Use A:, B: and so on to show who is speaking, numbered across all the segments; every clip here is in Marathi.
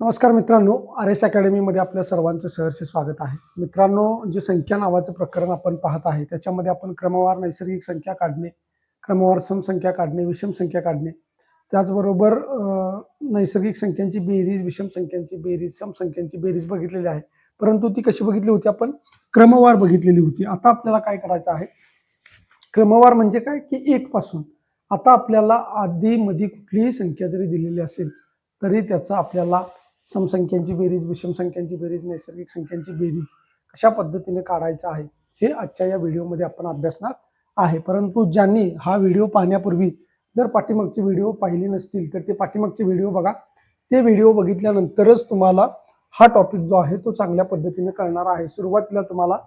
A: नमस्कार मित्रांनो आर एस अकॅडमीमध्ये आपल्या सर्वांचं सहर्ष स्वागत आहे. मित्रांनो जे संख्या नावाचं प्रकरण आपण पाहत आहे त्याच्यामध्ये आपण क्रमवार नैसर्गिक संख्या काढणे क्रमवार समसंख्या काढणे विषम संख्या काढणे त्याचबरोबर नैसर्गिक संख्यांची बेरीज विषम संख्यांची बेरीज समसंख्यांची बेरीज बघितलेली आहे. परंतु ती कशी बघितली होती आपण? क्रमवार बघितलेली होती. आता आपल्याला काय करायचं आहे? क्रमवार म्हणजे काय? की एक पासून. आता आपल्याला आधी मध्ये कुठलीही संख्या जरी दिलेली असेल तरी त्याचा आपल्याला समसंख्यांची बेरीज विषम संख्यांची बेरीज नैसर्गिक संख्यांची बेरीज कशा पद्धतीने काढायचं आहे हे आजच्या या व्हिडिओमध्ये आपण अभ्यासणार आहे. परंतु ज्यांनी हा व्हिडिओ पाहण्यापूर्वी जर पाठीमागचे व्हिडिओ पाहिले नसतील तर ते पाठीमागचे व्हिडिओ बघा. ते व्हिडिओ बघितल्यानंतरच तुम्हाला हा टॉपिक जो आहे तो चांगल्या पद्धतीने कळणार आहे. सुरुवातीला तुम्हाला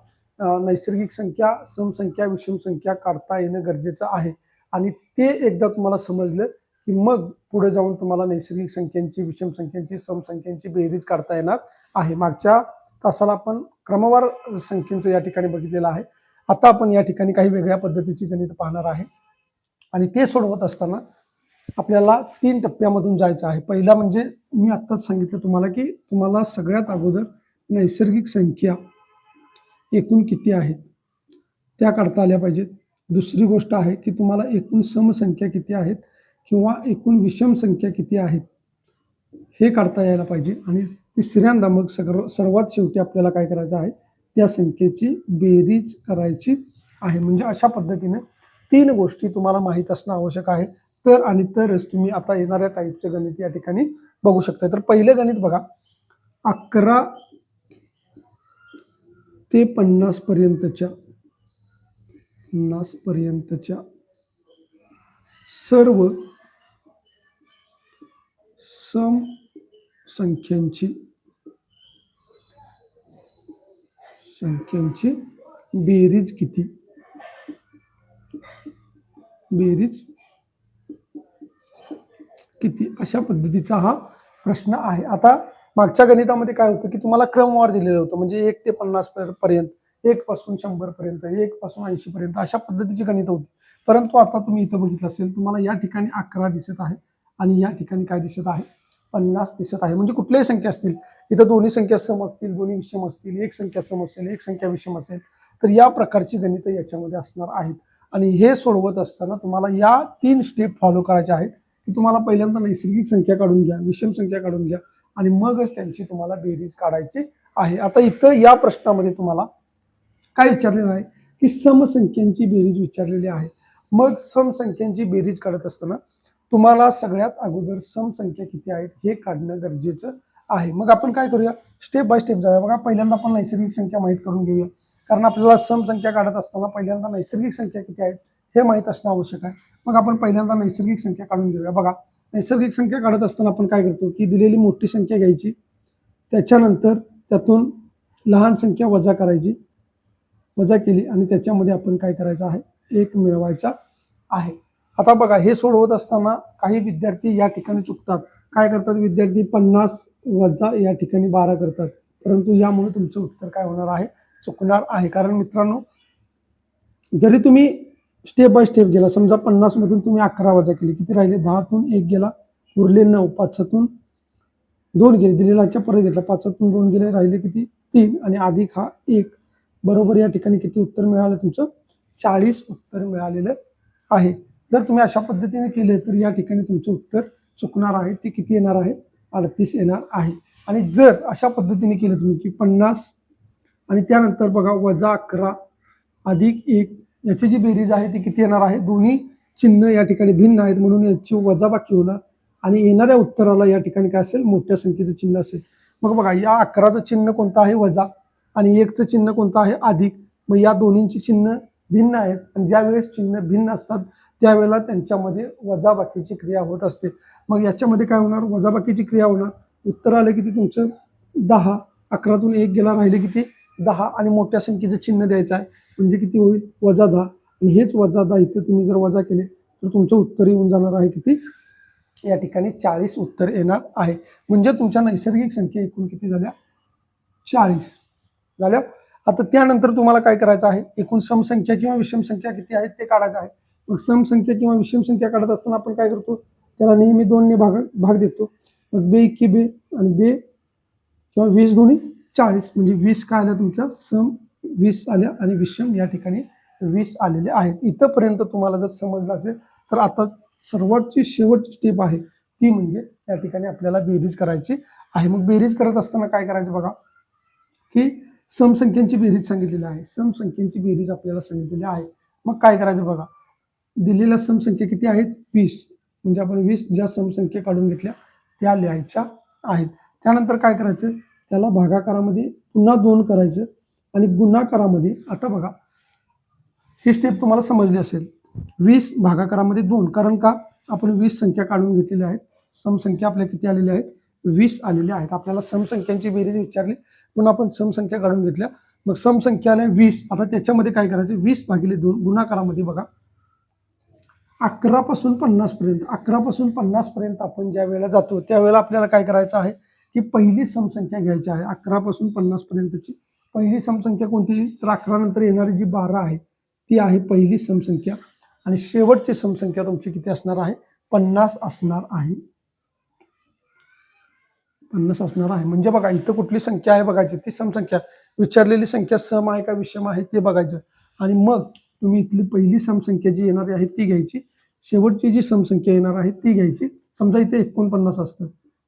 A: नैसर्गिक संख्या समसंख्या विषम संख्या काढता येणं गरजेचं आहे. आणि ते एकदा तुम्हाला समजलं की मग पुढे जाऊन तुम्हाला नैसर्गिक संख्यांची विषम संख्यांची समसंख्यांची बेरीज काढता येणार आहे. मागच्या तासाला आपण क्रमवार संख्येचं या ठिकाणी बघितलेलं आहे. आता आपण या ठिकाणी काही वेगळ्या पद्धतीची गणित पाहणार आहे. आणि ते सोडवत असताना आपल्याला तीन टप्प्यामधून जायचं आहे. पहिला म्हणजे मी आत्ताच सांगितलं तुम्हाला की तुम्हाला सगळ्यात अगोदर नैसर्गिक संख्या एकूण किती आहेत त्या काढता आल्या पाहिजेत. दुसरी गोष्ट आहे की तुम्हाला एकूण समसंख्या किती आहेत किंवा एकूण विषम संख्या किती आहेत हे काढता यायला पाहिजे. आणि तिसऱ्यांदा मग सगळं सर्वात शेवटी आपल्याला काय करायचं आहे त्या संख्येची बेरीज करायची आहे. म्हणजे अशा पद्धतीने तीन गोष्टी तुम्हाला माहीत असणं आवश्यक आहे. तर आणि तरच तुम्ही आता येणाऱ्या टाईपचे गणित या ठिकाणी बघू शकता तर पहिलं गणित बघा. अकरा ते पन्नास पर्यंतच्या पन्नास पर्यंतच्या सर्व सम संख्यांची संख्यांची बेरीज किती? बेरीज किती? अशा पद्धतीचा हा प्रश्न आहे. आता मागच्या गणितामध्ये काय होतं की तुम्हाला क्रमवार दिलेलं होतं. म्हणजे एक ते पन्नास पर्यंत एक पासून शंभर पर्यंत एक पासून ऐंशी पर्यंत अशा पद्धतीची गणित होती. परंतु आता तुम्ही इथं बघितलं असेल तुम्हाला या ठिकाणी अकरा दिसत आहे आणि या ठिकाणी काय दिसत आहे? पन्नास दिसत आहे. म्हणजे कुठल्याही संख्या असतील. इथं दोन्ही संख्या सम असतील दोन्ही विषम असतील एक संख्या सम असेल एक संख्या विषम असेल तर या प्रकारची गणितं याच्यामध्ये असणार आहेत. आणि हे सोडवत असताना तुम्हाला या तीन स्टेप फॉलो करायच्या आहेत की तुम्हाला पहिल्यांदा नैसर्गिक संख्या काढून घ्या विषम संख्या काढून घ्या आणि मगच त्यांची तुम्हाला बेरीज काढायची आहे. आता इथं या प्रश्नामध्ये तुम्हाला काय विचारलेलं आहे की समसंख्यांची बेरीज विचारलेली आहे. मग समसंख्यांची बेरीज काढत असताना तुम्हाला सगळ्यात अगोदर समसंख्या किती आहेत हे काढणं गरजेचं आहे. मग आपण काय करूया? स्टेप बाय स्टेप जाऊया. बघा पहिल्यांदा आपण नैसर्गिक संख्या माहीत करून घेऊया. कारण आपल्याला समसंख्या काढत असताना पहिल्यांदा नैसर्गिक संख्या किती आहेत हे माहीत असणं आवश्यक आहे. मग आपण पहिल्यांदा नैसर्गिक संख्या काढून घेऊया. बघा नैसर्गिक संख्या काढत असताना आपण काय करतो की दिलेली मोठी संख्या घ्यायची. त्याच्यानंतर त्यातून लहान संख्या वजा करायची. वजा केली आणि त्याच्यामध्ये आपण काय करायचं आहे? एक मिळवायचा आहे. आता बघा हे सोडवत असताना काही विद्यार्थी या ठिकाणी चुकतात. काय करतात? विद्यार्थी पन्नास वजा या ठिकाणी बारा करतात. परंतु यामुळे तुमचं उत्तर काय होणार आहे? चुकणार आहे. कारण मित्रांनो जरी तुम्ही स्टेप बाय स्टेप गेला समजा पन्नासमधून तुम्ही अकरा वजा केली किती राहिले? दहातून एक गेला उरले नऊ पाचातून दोन गेले. दिलेलाच्या परत घेतला पाचातून दोन गेले राहिले किती? तीन. आणि अधिक हा एक. बरोबर या ठिकाणी किती उत्तर मिळालं? तुमचं चाळीस उत्तर मिळालेलं आहे. जर तुम्ही अशा पद्धतीने केले तर या ठिकाणी तुमचं उत्तर चुकणार आहे. ते किती येणार आहे? अडतीस येणार आहे. आणि जर अशा पद्धतीने केलं तुम्ही की पन्नास आणि त्यानंतर बघा वजा अकरा अधिक एक याची जी बेरीज आहे ती किती येणार आहे? दोन्ही चिन्ह या ठिकाणी भिन्न आहेत. म्हणून याची वजाबाकी होणार. आणि येणाऱ्या उत्तराला या ठिकाणी काय असेल? मोठ्या संख्येचं चिन्ह असेल. मग बघा या अकराचं चिन्ह कोणतं आहे? वजा. आणि एकचं चिन्ह कोणतं आहे? अधिक. मग या दोन्हींची चिन्ह भिन्न आहेत. आणि ज्या वेळेस चिन्ह भिन्न असतात त्यावेळेला त्यांच्यामध्ये वजाबाकीची क्रिया होत असते. मग याच्यामध्ये काय होणार? वजाबाकीची क्रिया होणार. उत्तर आलं किती तुमचं दहा अकरातून एक गेला राहिले किती दहा आणि मोठ्या संख्येचं चिन्ह द्यायचं आहे. म्हणजे किती होईल? वजा दहा. आणि हेच वजा दहा इथे तुम्ही जर वजा केले तर तुमचं उत्तर येऊन जाणार आहे किती या ठिकाणी चाळीस उत्तर येणार आहे. म्हणजे तुमच्या नैसर्गिक संख्या एकूण किती झाल्या? चाळीस. झाल्या? आता त्यानंतर तुम्हाला काय करायचं आहे? एकूण समसंख्या किंवा विषम संख्या किती आहेत ते काढायचं आहे. मग समसंख्या किंवा विषम संख्या काढत असताना आपण काय करतो? त्याला नेहमी दोनने भाग भाग देतो. मग बे इक्की बे आणि बे किंवा वीस दोन्ही चाळीस. म्हणजे वीस काय आल्या तुमच्या? सम वीस आल्या आणि विषम या ठिकाणी वीस आलेले आहेत. इथंपर्यंत तुम्हाला जर समजलं असेल तर आता सर्वातची शेवटची स्टेप आहे. ती म्हणजे या ठिकाणी आपल्याला बेरीज करायची आहे. मग बेरीज करत असताना काय करायचं बघा? की समसंख्यांची बेरीज सांगितलेली आहे. समसंख्यांची बेरीज आपल्याला सांगितलेली आहे. मग काय करायचं बघा? दिलेल्या समसंख्या किती आहेत? वीस. म्हणजे आपण वीस ज्या समसंख्या काढून घेतल्या त्या लिहायच्या आहेत. त्यानंतर काय करायचं? त्याला भागाकारामध्ये पुन्हा दोन करायचं आणि गुन्हाकारामध्ये आता बघा ही स्टेप तुम्हाला समजली असेल. वीस भागाकारामध्ये दोन. कारण का? आपण वीस संख्या काढून घेतलेल्या आहेत. समसंख्या आपल्या किती आलेल्या आहेत? वीस आलेल्या आहेत. आपल्याला समसंख्यांची बेरीज विचारली. म्हणून आपण समसंख्या काढून घेतल्या. मग समसंख्या आल्या वीस. आता त्याच्यामध्ये काय करायचं? वीस भागिले दोन गुणाकारामध्ये बघा. अकरापासून पन्नासपर्यंत अकरापासून पन्नासपर्यंत आपण ज्या वेळेला जातो त्यावेळेला आपल्याला काय करायचं आहे की पहिली समसंख्या घ्यायची आहे. अकरापासून पन्नासपर्यंतची पहिली समसंख्या कोणती? तर अकरा नंतर येणारी जी बारा आहे ती आहे पहिली समसंख्या. आणि शेवटची समसंख्या तुमची किती असणार आहे? पन्नास असणार आहे. पन्नास असणार आहे. म्हणजे बघा इथं कुठली संख्या आहे बघायची? ती समसंख्या. विचारलेली संख्या सम आहे का विषम आहे ते बघायचं. आणि मग तुम्ही इथली पहिली समसंख्या जी येणारी आहे ती घ्यायची. शेवटची जी समसंख्या येणार आहे ती घ्यायची. समजा इथे एकोणपन्नास असतं.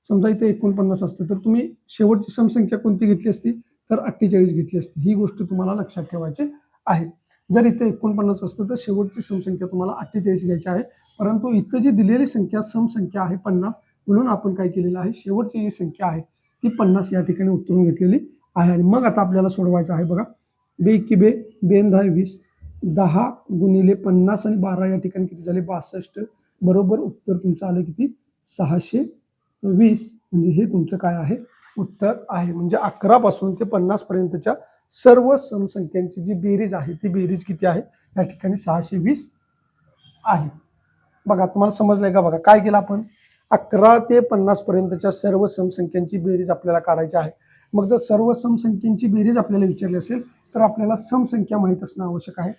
A: समजा इथे एकोणपन्नास असतं. तर तुम्ही शेवटची समसंख्या कोणती घेतली असती? तर अठ्ठेचाळीस घेतली असती. ही गोष्ट तुम्हाला लक्षात ठेवायची आहे. जर इथे एकोणपन्नास असतं तर शेवटची समसंख्या तुम्हाला अठ्ठेचाळीस घ्यायची आहे. परंतु इथं जी दिलेली संख्या समसंख्या आहे पन्नास म्हणून आपण काय केलेलं आहे? शेवटची जी संख्या आहे ती पन्नास या ठिकाणी उतरून घेतलेली आहे. आणि मग आता आपल्याला सोडवायचं आहे बघा. बे इक्की बे बेन दहा वीस. दहा गुणिले पन्नास आणि बारा या ठिकाणी किती झाले? बासष्ट. बरोबर उत्तर तुमचं आलं किती? सहाशे वीस. म्हणजे हे तुमचं काय आहे? उत्तर आहे. म्हणजे अकरा पासून ते पन्नास पर्यंतच्या सर्व समसंख्यांची जी बेरीज आहे ती बेरीज किती आहे? या ठिकाणी सहाशे वीस आहे. बघा तुम्हाला समजलंय का बघा? काय केलं आपण? अकरा ते पन्नास पर्यंतच्या सर्व समसंख्यांची बेरीज आपल्याला काढायची आहे. मग जर सर्व समसंख्यांची बेरीज आपल्याला विचारली असेल तर आपल्याला समसंख्या माहीत असणं आवश्यक आहे.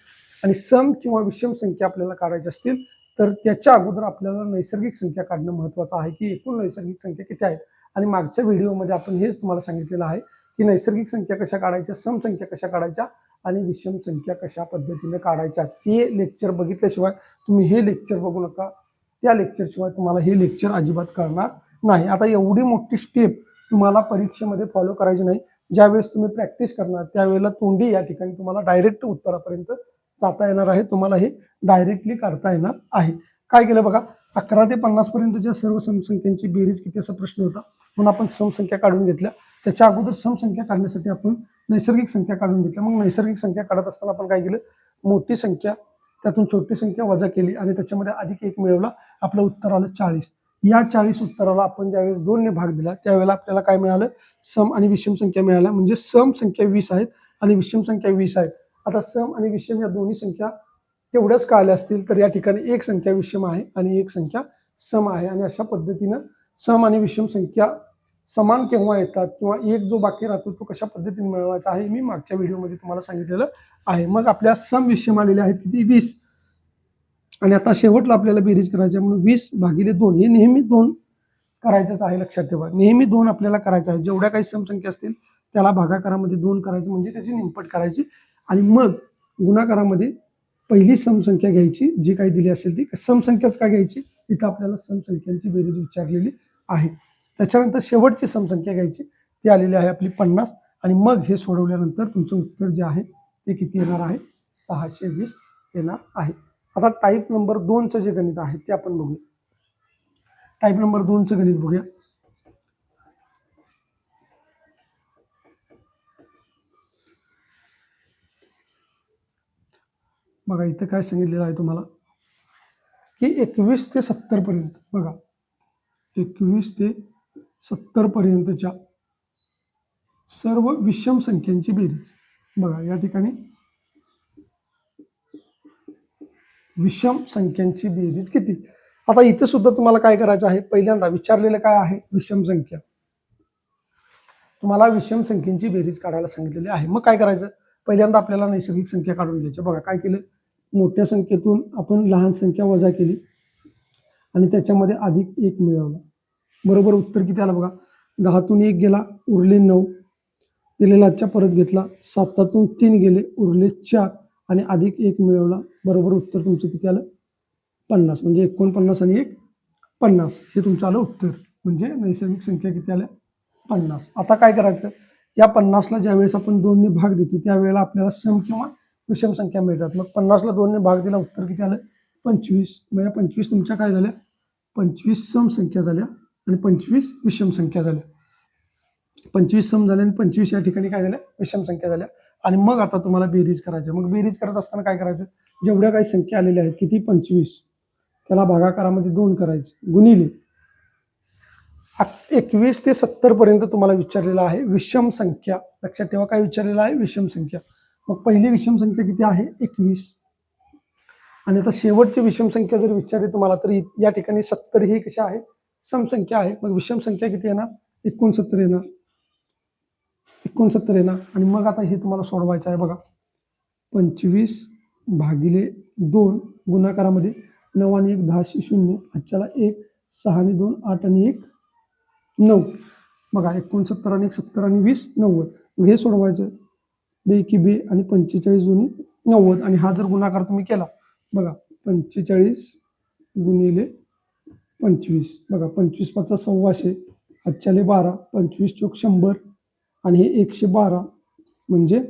A: आणि सम किंवा विषम संख्या आपल्याला काढायची असतील तर त्याच्या अगोदर आपल्याला नैसर्गिक संख्या काढणं महत्त्वाचं आहे की एकूण नैसर्गिक संख्या किती आहेत? आणि मागच्या व्हिडिओमध्ये आपण हेच तुम्हाला सांगितलेलं आहे की नैसर्गिक संख्या कशा काढायच्या सम संख्या कशा काढायच्या आणि विषम संख्या कशा पद्धतीने काढायच्या ते लेक्चर बघितल्याशिवाय तुम्ही हे लेक्चर बघू नका. त्या लेक्चरशिवाय तुम्हाला हे लेक्चर अजिबात कळणार नाही. आता एवढी मोठी स्टेप तुम्हाला परीक्षेमध्ये फॉलो करायची नाही. ज्यावेळेस तुम्ही प्रॅक्टिस करणार त्यावेळेला तोंडी या ठिकाणी तुम्हाला डायरेक्ट उत्तरापर्यंत जाता येणार आहे. तुम्हाला हे डायरेक्टली काढता येणार आहे. काय केलं बघा अकरा ते पन्नास पर्यंतच्या सर्व समसंख्यांची बेरीज किती असा प्रश्न होता म्हणून आपण समसंख्या काढून घेतल्या. त्याच्या अगोदर समसंख्या काढण्यासाठी आपण नैसर्गिक संख्या काढून घेतल्या. मग नैसर्गिक संख्या काढत असताना आपण काय केलं मोठी संख्या त्यातून छोटी संख्या वजा केली आणि त्याच्यामध्ये अधिक एक मिळवला. आपलं उत्तर आलं चाळीस. या चाळीस उत्तराला आपण ज्यावेळेस दोनने भाग दिला त्यावेळेला आपल्याला काय मिळालं? सम आणि विषम संख्या मिळाल्या. म्हणजे सम संख्या वीस आहेत आणि विषम संख्या वीस आहेत. आता सम आणि विषम या दोन्ही संख्या तेवढ्याच का आल्या असतील? तर या ठिकाणी एक संख्या विषम आहे आणि एक संख्या सम आहे. आणि अशा पद्धतीनं सम आणि विषम संख्या समान केव्हा येतात किंवा एक जो बाकी राहतो तो कशा पद्धतीने मिळवायचा आहे मी मागच्या व्हिडिओमध्ये तुम्हाला सांगितलेलं आहे. मग आपल्या सम विषम आलेले आहेत किती? वीस. आणि आता शेवटला आपल्याला बेरीज करायची आहे म्हणून वीस भागिले दोन हे नेहमी दोन करायचंच आहे लक्षात ठेवा. नेहमी दोन आपल्याला करायचं आहे. जेवढ्या काही समसंख्या असतील त्याला भागाकारामध्ये दोन करायचं म्हणजे त्याची निंपट करायची. आणि मग गुणाकारामध्ये पहिली समसंख्या घ्यायची जी काही दिली असेल ती. समसंख्याच का घ्यायची? इथं आपल्याला समसंख्यांची बेरीज विचारलेली आहे. त्याच्यानंतर शेवटची समसंख्या घ्यायची. ती आलेली आहे आपली पन्नास. आणि मग हे सोडवल्यानंतर तुमचं उत्तर जे आहे ते किती येणार आहे? सहाशे वीस येणार आहे. आता टाईप नंबर दोनचं जे गणित आहे ते आपण बघूया. टाईप नंबर दोनचं गणित बघूया. बघा इथं काय सांगितलेलं आहे तुम्हाला? की एकवीस ते सत्तर पर्यंत बघा. एकवीस ते सत्तर पर्यंतच्या सर्व विषम संख्यांची बेरीज. बघा या ठिकाणी विषम संख्यांची बेरीज किती? आता इथे सुद्धा तुम्हाला काय करायचं आहे? पहिल्यांदा विचारलेलं काय आहे? विषम संख्या. तुम्हाला विषम संख्येची बेरीज काढायला सांगितलेली आहे. मग काय करायचं? पहिल्यांदा आपल्याला नैसर्गिक संख्या काढून घ्यायची. बघा काय केलं? मोठ्या संख्येतून आपण लहान संख्या वजा केली आणि त्याच्यामध्ये अधिक एक मिळवला. बरोबर उत्तर किती आलं बघा? दहातून एक गेला उरले नऊ. दिलेला परत घेतला सातातून तीन गेले उरले चार. आणि अधिक एक मिळवला बरोबर उत्तर तुमचं किती आलं? पन्नास म्हणजे एकोणपन्नास आणि एक पन्नास. हे तुमचं आलं उत्तर. म्हणजे नैसर्गिक संख्या किती आल्या? पन्नास. आता काय करायचं? या पन्नासला ज्यावेळेस आपण दोनने भाग देतो त्यावेळेला आपल्याला सम किंवा विषम संख्या मिळतात. मग पन्नासला दोनने भाग दिला उत्तर किती आलं? पंचवीस. म्हणजे पंचवीस तुमच्या काय झाल्या? पंचवीस सम संख्या झाल्या आणि पंचवीस विषम संख्या झाल्या. पंचवीस सम झाल्या आणि पंचवीस या ठिकाणी काय झाल्या? विषम संख्या झाल्या. आणि मग आता तुम्हाला बेरीज करायची. आहे. मग बेरीज करत असताना काय करायचं? जेवढ्या काही संख्या आलेल्या आहेत किती? पंचवीस. त्याला भागाकारामध्ये दोन करायचे. गुणिले. एकवीस ते सत्तर पर्यंत तुम्हाला विचारलेलं आहे. विषम संख्या. लक्षात ठेवा काय विचारलेलं आहे? विषम संख्या. मग पहिली विषम संख्या किती आहे? एकवीस. आणि आता शेवटची विषम संख्या जर विचारली तुम्हाला तर या ठिकाणी सत्तर ही कशा आहे? समसंख्या आहे. मग विषम संख्या किती येणार? एकोणसत्तर येणार. एकोणसत्तर येणार आणि मग आता हे तुम्हाला सोडवायचं आहे बघा. पंचवीस भागिले दोन गुणाकारामध्ये नऊ आणि एक दहाशे शून्य आजच्याला एक सहा आणि दोन आठ आणि एक नऊ. बघा एकोणसत्तर आणि एक सत्तर आणि वीस नव्वद. मग हे सोडवायचं बे की बे आणि पंचेचाळीस दोन्ही नव्वद. आणि हा जर गुणाकार तुम्ही केला बघा पंचेचाळीस गुणिले पंचवीस. बघा पंचवीस पाचचा सव्वाशे आजच्याले बारा पंचवीस चोक शंभर आणि हे एकशे बारा म्हणजे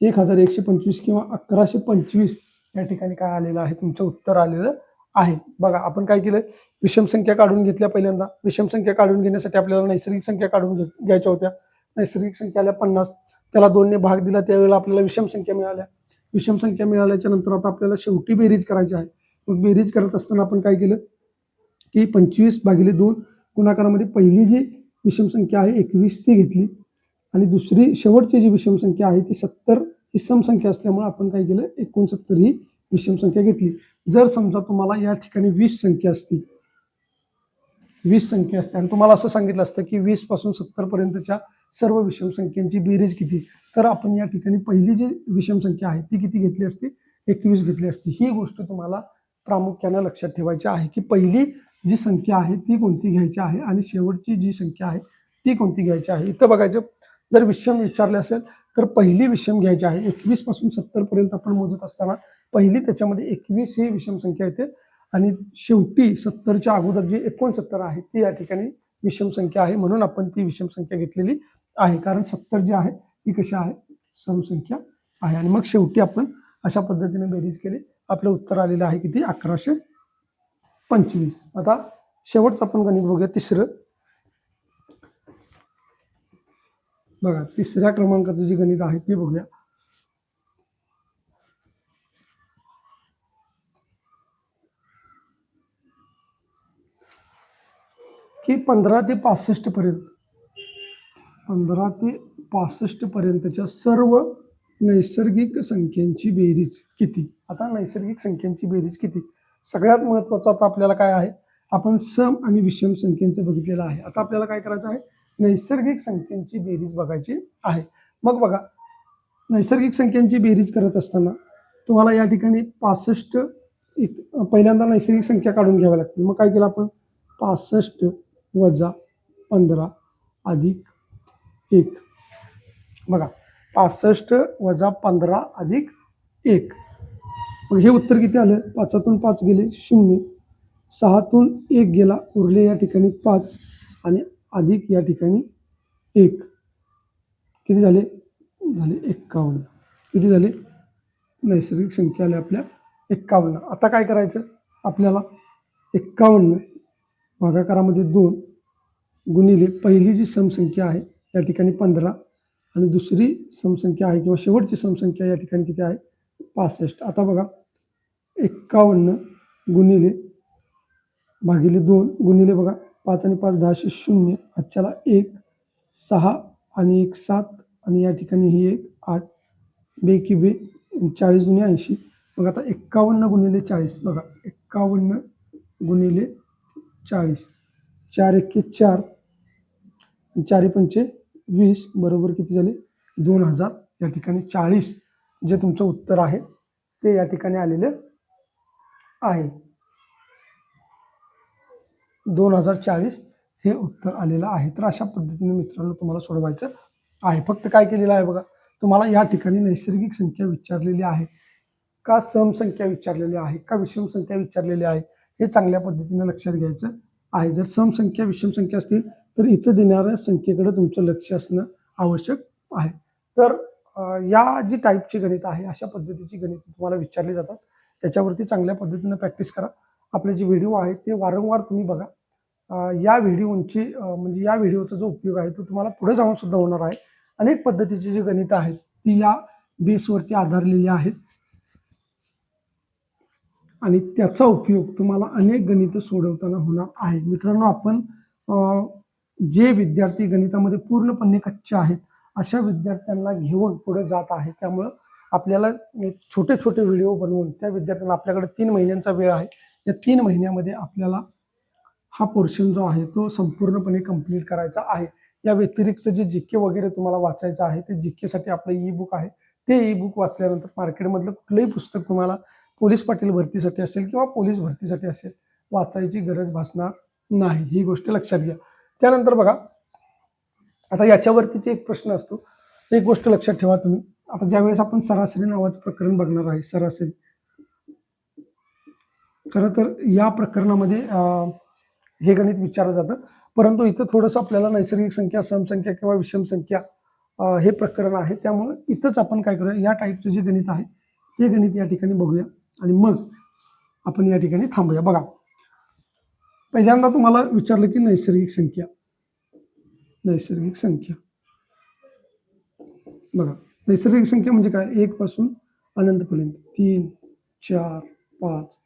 A: एक हजार एकशे पंचवीस किंवा अकराशे पंचवीस या ठिकाणी काय आलेलं आहे? तुमचं उत्तर आलेलं आहे. बघा आपण काय केलं विषम संख्या काढून घेतल्या पहिल्यांदा. विषम संख्या काढून घेण्यासाठी आपल्याला नैसर्गिक संख्या काढून घ्यायच्या होत्या. नैसर्गिक संख्या आल्या पन्नास. त्याला दोनने भाग दिला त्यावेळेला आपल्याला विषम संख्या मिळाल्या. विषम संख्या मिळाल्याच्या नंतर आता आपल्याला शेवटी बेरीज करायची आहे. मग बेरीज करत असताना आपण काय केलं? की पंचवीस भागिले दोन गुणाकारामध्ये पहिली जी विषम संख्या आहे एकवीस ती घेतली. आणि दुसरी शेवटची जी विषम संख्या आहे ती सत्तर ही समसंख्या असल्यामुळे आपण काय केलं? एकोणसत्तर ही विषम संख्या घेतली. जर समजा तुम्हाला या ठिकाणी वीस संख्या असती वीस संख्या असते आणि तुम्हाला असं सांगितलं असतं की वीसपासून सत्तर पर्यंतच्या सर्व विषम संख्यांची बेरीज किती? तर आपण या ठिकाणी पहिली जी विषम संख्या आहे ती किती घेतली असती? एकवीस घेतली असती. ही गोष्ट तुम्हाला प्रामुख्यानं लक्षात ठेवायची आहे की पहिली जी संख्या आहे ती कोणती घ्यायची आहे आणि शेवटची जी संख्या आहे ती कोणती घ्यायची आहे. इथं बघायचं जर विषम विचारले असेल तर पहिली विषम घ्यायची आहे. एकवीसपासून सत्तर पर्यंत आपण मोजत असताना पहिली त्याच्यामध्ये एकवीस ही विषम संख्या येते. आणि शेवटी सत्तरच्या अगोदर जी एकोणसत्तर आहे ती या ठिकाणी विषम संख्या आहे म्हणून आपण ती विषम संख्या घेतलेली आहे. कारण सत्तर जी आहे ती कशी आहे? समसंख्या आहे. आणि मग शेवटी आपण अशा पद्धतीने बेरीज केली. आपलं उत्तर आलेलं आहे किती? अकराशे पंचवीस. आता शेवटचं आपण गणित बघूया. तिसरं बघा तिसऱ्या क्रमांकाचं जे गणित आहे ते बघूया. की पंधरा ते पासष्ट पर्यंत पंधरा ते पासष्ट पर्यंतच्या सर्व नैसर्गिक संख्यांची बेरीज किती? आता नैसर्गिक संख्यांची बेरीज किती? सगळ्यात महत्त्वाचं आता आपल्याला काय आहे? आपण सम आणि विषम संख्यांचं बघितलेलं आहे. आता आपल्याला काय करायचं आहे? नैसर्गिक संख्यांची बेरीज बघायची आहे. मग बघा नैसर्गिक संख्यांची बेरीज करत असताना तुम्हाला या ठिकाणी पासष्ट एक पहिल्यांदा नैसर्गिक संख्या काढून घ्याव्या लागतील. मग काय केलं आपण? पासष्ट वजा पंधरा अधिक एक. बघा पासष्ट वजा पंधरा अधिक एक. मग हे उत्तर किती आलं? पाचातून पाच गेले शून्य. सहातून एक गेला उरले या ठिकाणी पाच. आणि अधिक या ठिकाणी एक. किती झाले? झाले एक्कावन्न. किती झाले? नैसर्गिक संख्या आल्या आपल्या एक्कावन्न. आता काय करायचं? आपल्याला एक्कावन्न भागाकारामध्ये दोन गुणिले पहिली जी समसंख्या आहे या ठिकाणी पंधरा आणि दुसरी समसंख्या आहे किंवा शेवटची समसंख्या या ठिकाणी किती आहे? पासष्ट. आता बघा एक्कावन्न गुणिले भागिले दोन गुणिले बघा पाच आणि पाच दहाशे शून्य. आजच्याला एक सहा आणि एक सात आणि या ठिकाणी ही एक आठ. बे की बे चाळीस गुणे ऐंशी. मग आता एक्कावन्न गुणिले चाळीस. बघा एक्कावन्न गुणिले चाळीस. चार एक्के चार. चारी पंचे वीस. बरोबर किती झाले? दोन हजार. या ठिकाणी चाळीस. जे तुमचं उत्तर आहे ते या ठिकाणी आलेलं आहे. दोन हजार चाळीस हे उत्तर आलेलं आहे. तर अशा पद्धतीने मित्रांनो तुम्हाला सोडवायचं आहे. फक्त काय केलेलं आहे बघा. तुम्हाला या ठिकाणी नैसर्गिक संख्या विचारलेली आहे का सम संख्या विचारलेली आहे का विषम संख्या विचारलेली आहे हे चांगल्या पद्धतीने लक्षात घ्यायचं आहे. जर सम संख्या विषम संख्या असतील तर इथं देणाऱ्या संख्येकडे तुमचं लक्ष असणं आवश्यक आहे. तर या जी टाईपची गणित आहे अशा पद्धतीची गणित तुम्हाला विचारली जातात. त्याच्यावरती चांगल्या पद्धतीनं प्रॅक्टिस करा. आपले जे व्हिडिओ आहेत ते वारंवार तुम्ही बघा. या व्हिडिओंची म्हणजे या व्हिडिओचा जो उपयोग आहे तो तुम्हाला पुढे जाऊन सुद्धा होणार आहे. अनेक पद्धतीची जी गणितं आहेत ती या बेसवरती आधारलेली आहेत. आणि त्याचा उपयोग तुम्हाला अनेक गणितं सोडवताना होणार आहे. मित्रांनो आपण जे विद्यार्थी गणितामध्ये पूर्णपणे कच्चे आहेत अशा विद्यार्थ्यांना घेऊन पुढे जात आहे. त्यामुळं आपल्याला एक छोटे छोटे व्हिडिओ बनवून त्या विद्यार्थ्यांना आपल्याकडे तीन महिन्यांचा वेळ आहे. या तीन महिन्यामध्ये आपल्याला हा पोर्शन जो आहे तो संपूर्णपणे कंप्लीट करायचा आहे. या व्यतिरिक्त जे जिक्के वगैरे तुम्हाला वाचायचं आहे ते जिक्केसाठी आपलं ई बुक आहे. ते ई बुक वाचल्यानंतर मार्केटमधलं कुठलंही पुस्तक तुम्हाला पोलीस पाटील भरतीसाठी असेल किंवा पोलीस भरतीसाठी असेल वाचायची गरज भासणार नाही. ही गोष्ट लक्षात घ्या. त्यानंतर बघा आता याच्यावरतीचे एक प्रश्न असतो. एक गोष्ट लक्षात ठेवा तुम्ही. आता ज्यावेळेस आपण सरासरी नावाचं प्रकरण बघणार आहे सरासरी खरं तर या प्रकरणामध्ये हे गणित विचारलं जातं. परंतु इथं थोडंसं आपल्याला नैसर्गिक संख्या समसंख्या किंवा विषम संख्या हे प्रकरण आहे. त्यामुळं इथंच आपण काय करूया या टाईपचं जे गणित आहे ते गणित या ठिकाणी बघूया. आणि मग आपण या ठिकाणी थांबूया. बघा पहिल्यांदा तुम्हाला विचारलं की नैसर्गिक संख्या. नैसर्गिक संख्या. बघा नैसर्गिक संख्या म्हणजे काय? एक पासून अनंतपर्यंत. तीन चार पाच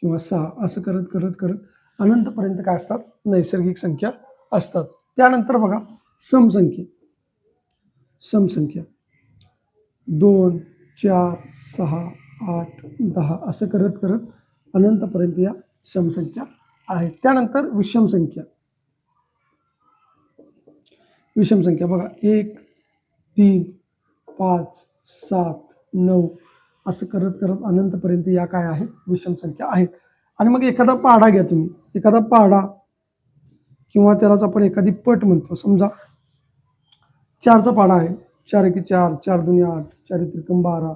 A: किंवा सहा असं करत करत करत अनंतपर्यंत काय असतात? नैसर्गिक संख्या असतात. त्यानंतर बघा समसंख्या. समसंख्या. दोन चार सहा आठ दहा असं करत करत अनंतपर्यंत या समसंख्या आहेत. त्यानंतर विषम संख्या विषम संख्या बघा एक तीन पाच सात नऊ असं करत करत अनंतपर्यंत या काय आहेत? विषम संख्या आहेत. आणि मग एखादा पाढा घ्या तुम्ही. एखादा पाढा किंवा त्यालाच आपण एखादी पट म्हणतो. समजा चारचा पाढा आहे. चार एके चार चार दुनी आठ चार त्रिकम बारा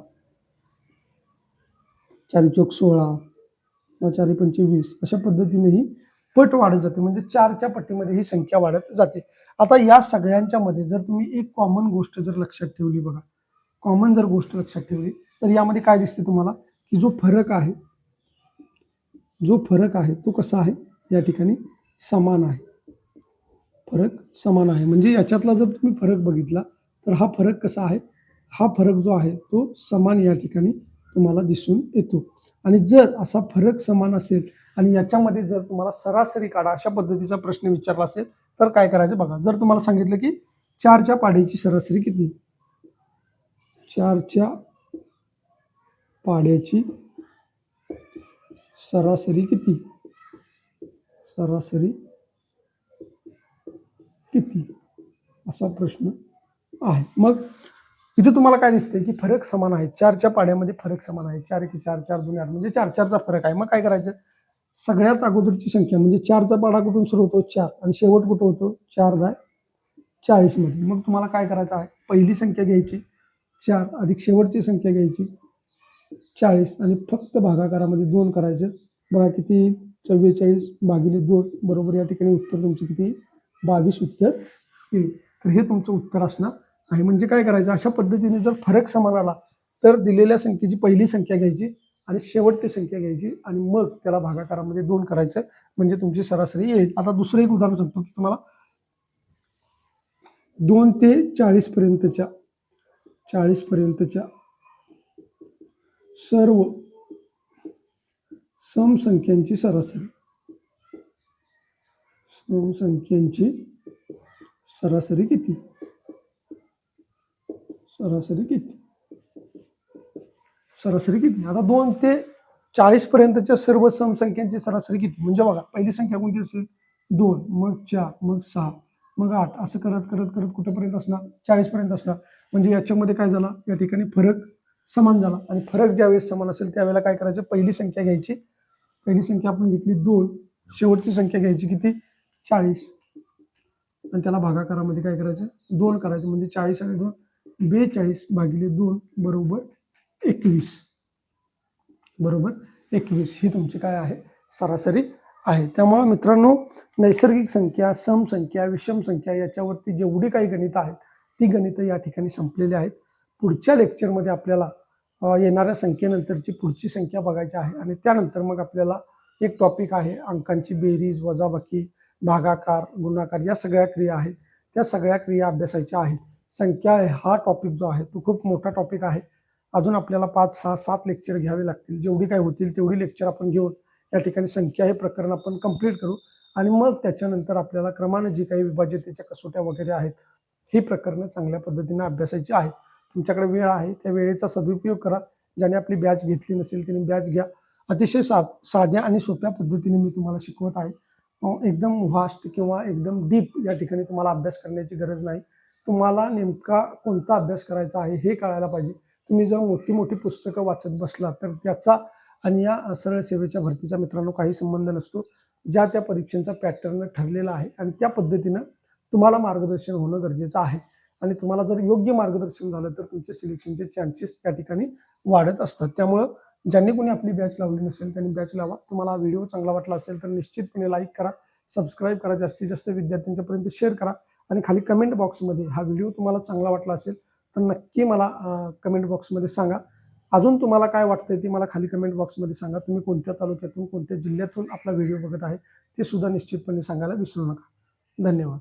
A: चारी चौक सोळा किंवा चारी पंचवीस अशा पद्धतीने ही पट वाढत जाते. म्हणजे चारच्या पट्टीमध्ये ही संख्या वाढत जाते. आता या सगळ्यांच्या मध्ये जर तुम्ही एक कॉमन गोष्ट जर लक्षात ठेवली बघा. कॉमन जर गोष्ट लक्षात ठेवली तर यामध्ये काय दिसते तुम्हाला? की जो फरक आहे जो फरक आहे तो कसा आहे? या ठिकाणी समान आहे. फरक समान आहे. म्हणजे याच्यातला जर तुम्ही फरक बघितला तर हा फरक कसा आहे? हा फरक जो आहे तो समान या ठिकाणी तुम्हाला दिसून येतो. आणि जर असा फरक समान असेल आणि याच्यामध्ये जर तुम्हाला सरासरी काढा अशा पद्धतीचा प्रश्न विचारला असेल तर काय करायचं बघा. जर तुम्हाला सांगितलं की चारच्या पाढीची सरासरी किती? चारच्या पाड्याची सरासरी किती? सरासरी किती? असा प्रश्न आहे. मग इथे तुम्हाला काय दिसतंय की फरक समान आहे. चारच्या पाड्यामध्ये फरक समान आहे. चार की चार चार दोन आठ. म्हणजे चार चारचा फरक आहे. मग काय करायचं? सगळ्यात अगोदरची संख्या म्हणजे चारचा पाडा कुठून सुरू होतो? चार. आणि शेवट कुठं होतो? चार दहा चाळीसमध्ये. मग तुम्हाला काय करायचं आहे? पहिली संख्या घ्यायची. चार. अधिक शेवटची संख्या घ्यायची. चाळीस आणि फक्त भागाकारामध्ये दोन करायचं. बघा किती चव्वेचाळीस भागिले दोन बरोबर या ठिकाणी उत्तर तुमचं किती? बावीस उत्तर येईल तर हे तुमचं उत्तर असणार. आहे म्हणजे काय करायचं? अशा पद्धतीने जर फरक समान आला तर दिलेल्या संख्येची पहिली संख्या घ्यायची आणि शेवटची संख्या घ्यायची आणि मग त्याला भागाकारामध्ये दोन करायचं म्हणजे तुमची सरासरी येईल. आता दुसरं एक उदाहरण सांगतो की तुम्हाला दोन ते चाळीस पर्यंतच्या चाळीस पर्यंतच्या सर्व समसंख्यांची सरासरी. समसंख्यांची सरासरी किती? सरासरी किती? सरासरी किती? आता दोन ते चाळीस पर्यंतच्या सर्व समसंख्यांची सरासरी किती? म्हणजे बघा पहिली संख्या कोणती असेल? दोन मग चार मग सहा मग आठ. असं करत करत करत कुठेपर्यंत असणार? चाळीस पर्यंत असणार. म्हणजे याच्यामध्ये काय झाला? या ठिकाणी फरक समान झाला. आणि फरक ज्यावेळेस समान असेल त्यावेळेला काय करायचं? पहिली संख्या घ्यायची. पहिली संख्या आपण घेतली दोन. शेवटची संख्या घ्यायची किती? चाळीस. आणि त्याला भागाकारामध्ये काय करायचं? दोन करायचं. म्हणजे चाळीस आणि दोन. बेचाळीस भागिले दोन बरोबर एकवीस. बरोबर एकवीस. ही तुमची काय आहे? सरासरी आहे. त्यामुळे मित्रांनो नैसर्गिक संख्या सम संख्या विषम संख्या याच्यावरती जेवढी काही गणितं आहेत ती गणितं या ठिकाणी संपलेली आहेत. पुढच्या लेक्चरमध्ये आपल्याला येणाऱ्या संख्येनंतरची पुढची संख्या बघायची आहे. आणि त्यानंतर मग आपल्याला एक टॉपिक आहे अंकांची बेरीज वजाबाकी भागाकार गुणाकार या सगळ्या क्रिया आहेत. त्या सगळ्या क्रिया अभ्यासायच्या आहेत. संख्या आहे हा टॉपिक जो आहे तो खूप मोठा टॉपिक आहे. अजून आपल्याला पाच सहा सात लेक्चर घ्यावे लागतील. जेवढी काही होतील तेवढी लेक्चर आपण घेऊन या ठिकाणी संख्या हे प्रकरण आपण कंप्लीट करू. आणि मग त्याच्यानंतर आपल्याला क्रमानं जी काही विभाज्यतेच्या कसोट्या वगैरे आहेत ही प्रकरणं चांगल्या पद्धतीने अभ्यासायची आहेत. तुमच्याकडे वेळ आहे त्या वेळेचा सदुपयोग करा. ज्याने आपली बॅच घेतली नसेल त्याने बॅच घ्या. अतिशय सा साध्या आणि सोप्या पद्धतीने मी तुम्हाला शिकवत आहे. एकदम व्हास्ट किंवा एकदम डीप या ठिकाणी तुम्हाला अभ्यास करण्याची गरज नाही. तुम्हाला नेमका कोणता अभ्यास करायचा आहे हे कळायला पाहिजे. तुम्ही जर मोठी मोठी पुस्तकं वाचत बसला तर त्याचा आणि या सरळ सेवेच्या भरतीचा मित्रांनो काही संबंध नसतो. ज्या त्या परीक्षेचा पॅटर्न ठरलेला आहे आणि त्या पद्धतीनं तुम्हाला मार्गदर्शन होणं गरजेचं आहे. आणि तुम्हाला जर योग्य मार्गदर्शन झालं तर तुमचे सिलेक्शनचे चान्सेस त्या ठिकाणी वाढत असतात. त्यामुळं ज्यांनी कोणी आपली बॅच लावली नसेल त्यांनी बॅच लावा. तुम्हाला हा व्हिडिओ चांगला वाटला असेल तर निश्चितपणे लाईक करा सबस्क्राईब करा जास्तीत जास्त विद्यार्थ्यांच्यापर्यंत शेअर करा आणि खाली कमेंट बॉक्समध्ये हा व्हिडिओ तुम्हाला चांगला वाटला असेल तर नक्की मला कमेंट बॉक्समध्ये सांगा. अजून तुम्हाला काय वाटतंय ते मला खाली कमेंट बॉक्समध्ये सांगा. तुम्ही कोणत्या तालुक्यातून कोणत्या जिल्ह्यातून आपला व्हिडिओ बघत आहे ते सुद्धा निश्चितपणे सांगायला विसरू नका. धन्यवाद.